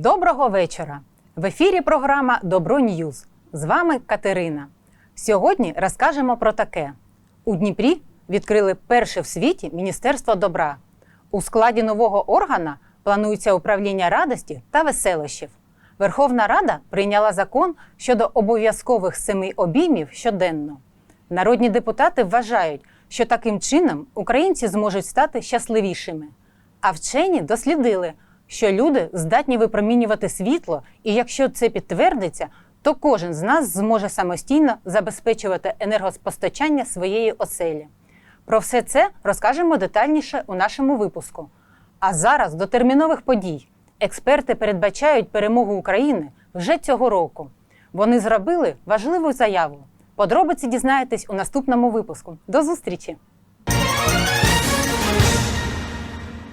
Доброго вечора! В ефірі програма Добро Ньюз. З вами Катерина. Сьогодні розкажемо про таке: у Дніпрі відкрили перше в світі Міністерство добра. У складі нового органа планується управління радості та веселощів. Верховна Рада прийняла закон щодо обов'язкових семи обіймів щоденно. Народні депутати вважають, що таким чином українці зможуть стати щасливішими. А вчені дослідили, що люди здатні випромінювати світло, і якщо це підтвердиться, то кожен з нас зможе самостійно забезпечувати енергоспостачання своєї оселі. Про все це розкажемо детальніше у нашому випуску. А зараз до термінових подій. Експерти передбачають перемогу України вже цього року. Вони зробили важливу заяву. Подробиці дізнаєтесь у наступному випуску. До зустрічі!